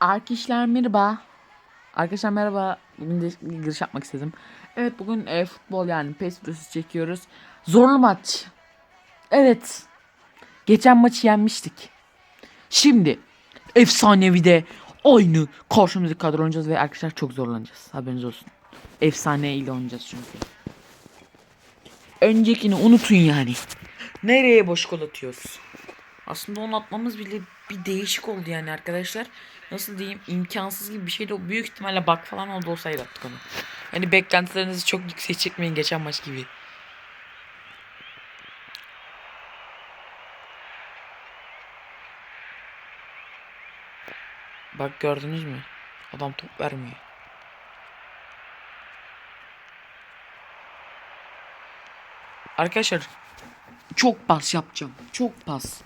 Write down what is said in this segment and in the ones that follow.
Arkadaşlar merhaba. Arkadaşlar merhaba. Bugün de giriş yapmak istedim. Evet bugün e, futbol yani PES çekiyoruz. Zorlu maç. Evet. Geçen maçı yenmiştik. Şimdi efsanevi de aynı karşımızdaki kadro oynayacağız ve arkadaşlar çok zorlanacağız. Haberiniz olsun. Efsane ile oynayacağız çünkü. Öncekini unutun yani. Nereye boş gol atıyoruz? Aslında onu atmamız bile bir değişik oldu yani arkadaşlar. Nasıl diyeyim imkansız gibi bir şeydi. Büyük ihtimalle bak falan oldu olsaydı attık onu. Hani beklentilerinizi çok yüksek çekmeyin geçen maç gibi. Bak gördünüz mü? Adam top vermiyor. Arkadaşlar çok pas yapacağım. Çok pas.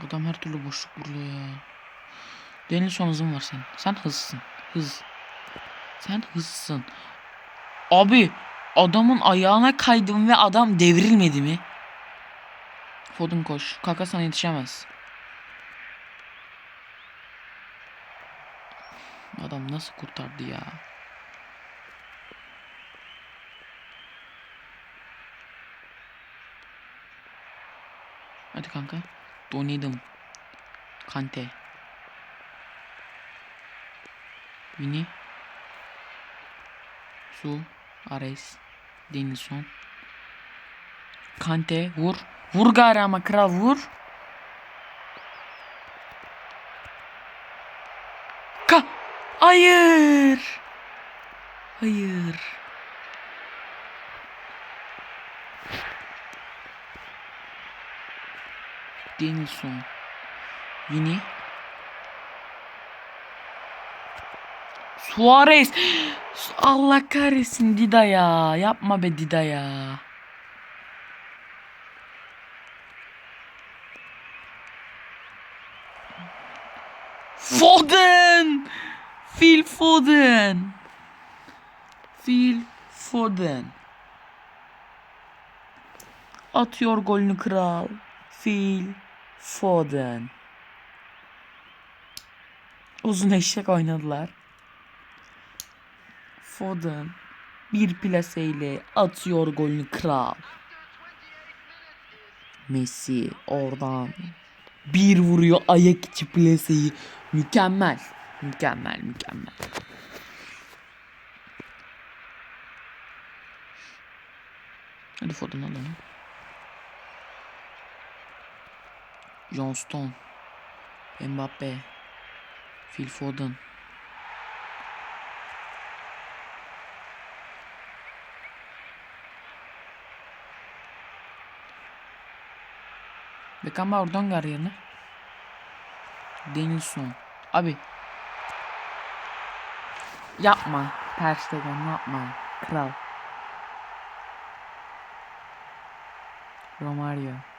Adam her türlü boşluk buluyor ya. Denilson hızın var senin. Sen hızsın. Hız. Sen hızsın. Abi adamın ayağına kaydım ve adam devrilmedi mi? Fodun koş. Kaka sana yetişemez. Adam nasıl kurtardı ya? Hadi kanka. Donadım. Kante. Vini. Su. Ares. Denilson. Kante. Vur. Vur gari ama kral vur. Ka. Hayır. Hayır. Denilson. Vini. Suarez. Allah kahretsin Dida ya. Yapma be Dida ya. Foden. Phil Foden. Phil Foden. Atıyor golünü kral. Phil Foden. Uzun eşek oynadılar. Foden bir plaseyle atıyor golünü kral. Messi oradan bir vuruyor ayak içi plaseyi. Mükemmel. Mükemmel, mükemmel. Hadi Foden al onu. John Stone. Mbappe. Phil Foden. Beckenbauer dön gar yerine. Denilson. Abi. Yapma. Ter Stegen yapma. Kral. Romario.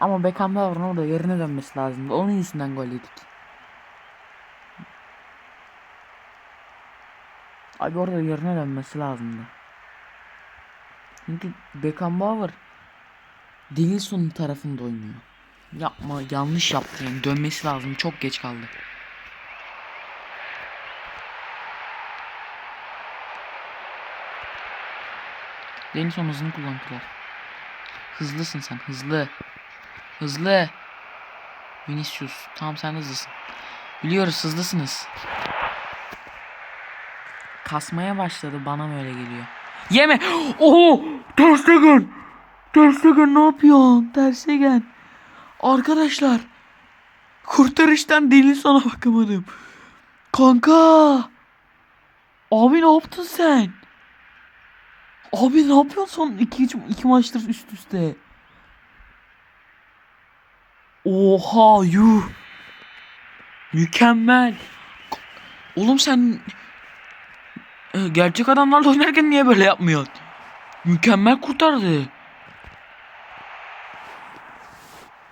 Ama Beckenbauer'ın orada yerine dönmesi lazımdı. Onun yüzünden gol yedik. Abi orada yerine dönmesi lazımdı. Çünkü Beckenbauer Denilson'un tarafında oynuyor. Yapma yanlış yaptı yani dönmesi lazım çok geç kaldı. Denilson hızını kullandılar. Hızlısın sen hızlı. Hızlı. Vinicius tamam sen hızlısın. Biliyoruz hızlısınız. Kasmaya başladı bana mı öyle geliyor. Yeme. Oho! Ter Stegen. Ter Stegen ne yapıyorsun? Ter Stegen. Arkadaşlar. Kurtarıştan deli sana bakamadım. Kanka. Abi ne yaptın sen? Abi ne yapıyorsun son iki, iki maçtır üst üste? Oha yuh. Mükemmel. Oğlum sen e, gerçek adamlarla oynarken niye böyle yapmıyorsun? Mükemmel kurtardı.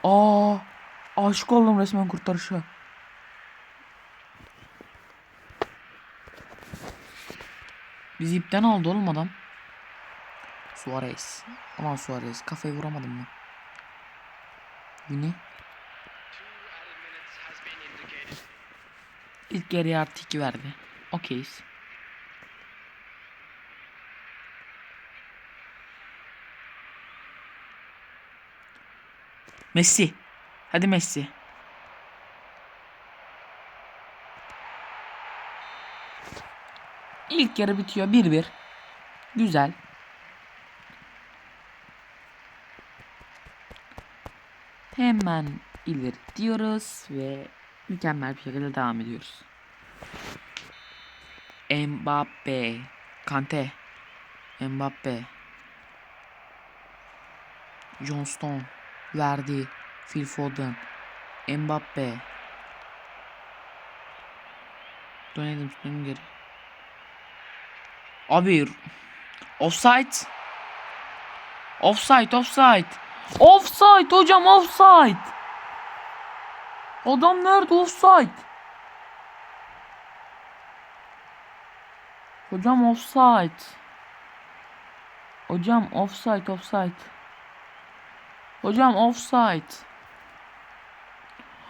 Aa, aşık oldum resmen kurtarışa. Bizi ipten aldı oğlum adam. Suarez. Aman Suarez. Kafayı vuramadım mı? Vini. İlk yarıya artı 2 verdi. Okeyiz. Messi. Hadi Messi. İlk yarı bitiyor 1-1. Güzel. Hemen ileri diyoruz ve mükemmel bir şekilde devam ediyoruz. Mbappe, Kante, Mbappe, John Stone, verdi, Phil Foden, Mbappe. Dönelim dönelim geri. Abi offside. Offside, offside. Offside hocam offside. Adam nerede offside? Hocam offside. Hocam offside, offside. Hocam offside.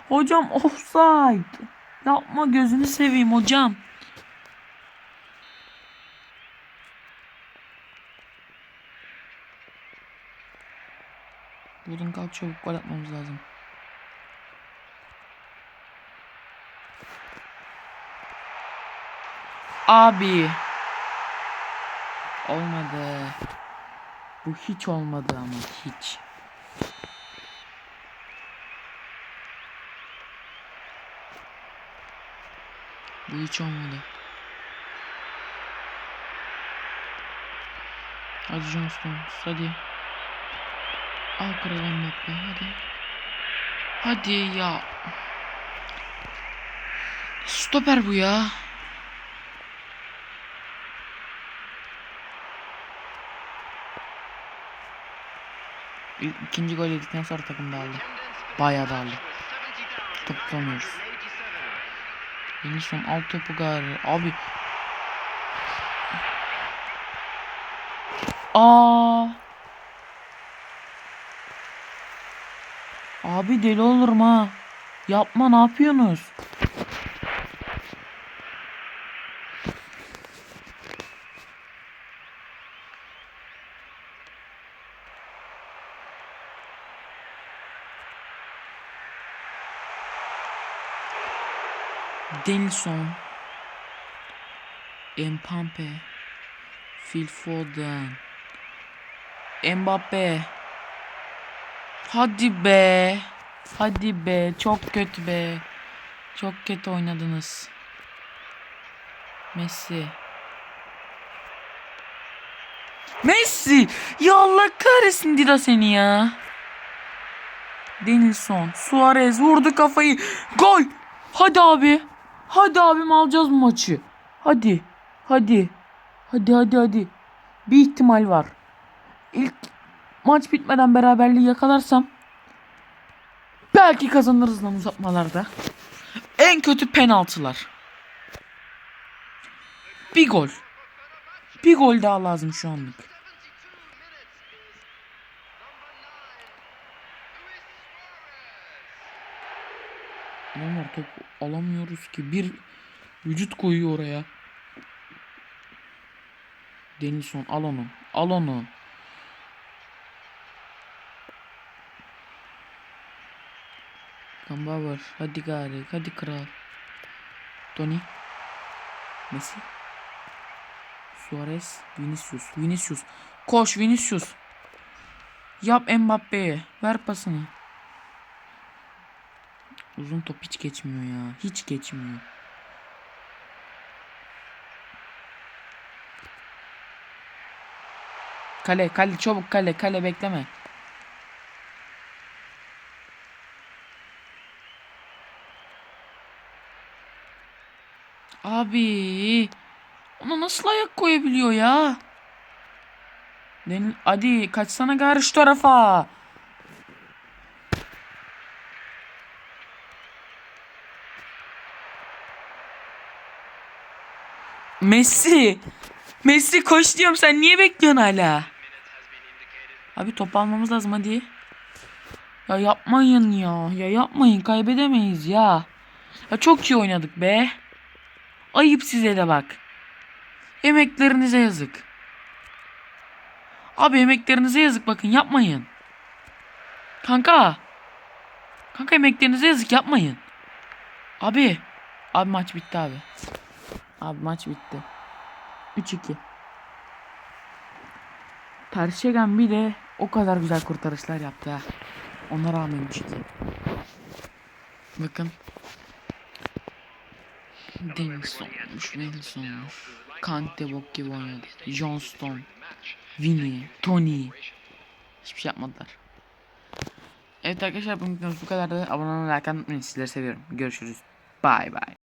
Hocam offside. Yapma gözünü seveyim hocam. Buradan kalk çabuk gol atmamız lazım. Abi. Olmadı. Bu hiç olmadı ama hiç. Bu hiç olmadı. Hadi John Stones hadi. Al kralım Mbappe hadi. Hadi ya. Stoper bu ya. İkinci gol yedikten sonra takım dağıldı. Bayağı dağıldı. Top tutamıyoruz. Yeni son alt topu gari. Abi. Aa. Abi deli olurum ha. Yapma ne yapıyorsunuz? Denilson Mbappe Phil Foden Mbappe. Hadi be Hadi be. Çok kötü be. Çok kötü oynadınız. Messi. Messi! Ya Allah kahretsin Dida seni ya. Denilson Suarez vurdu kafayı. Gol! Hadi abi Hadi abim alacağız maçı. Hadi. Hadi. Hadi hadi hadi. Bir ihtimal var. İlk maç bitmeden beraberliği yakalarsam belki kazanırız lan uzatmalarda. En kötü penaltılar. Bir gol. Bir gol daha lazım şu anlık. Adamlar top alamıyoruz ki. Bir vücut koyuyor oraya. Denilson al onu. Al onu. Kambauer. Hadi gari. Hadi kral. Tony. Messi. Suarez. Vinicius. Vinicius. Koş Vinicius. Yap Mbappe'ye. Ver pasını. Uzun top hiç geçmiyor ya. Hiç geçmiyor. Kale kale çabuk kale kale bekleme. Abi ona nasıl ayak koyabiliyor ya? Hadi kaçsana gari şu tarafa. Messi. Messi koş diyorum sen niye bekliyorsun hala? Abi top almamız lazım hadi. Ya yapmayın ya. Ya yapmayın kaybedemeyiz ya. Ya çok iyi oynadık be. Ayıp size de bak. Emeklerinize yazık. Abi emeklerinize yazık bakın yapmayın. Kanka. Kanka emeklerinize yazık yapmayın. Abi. Abi maç bitti abi. Abi maç bitti. 3-2. Terşegen bir de o kadar güzel kurtarışlar yaptı ha. Ona rağmen 3-2. Bakın. Davidson'muş, Wilson'muş. Kante bok gibi oynadı. Johnston, Vinny, Tony. Hiçbir şey yapmadılar. Evet arkadaşlar bugün videomuz bu kadar. Abone olmayı, like atmayı. Sizleri seviyorum. Görüşürüz. Bye bye.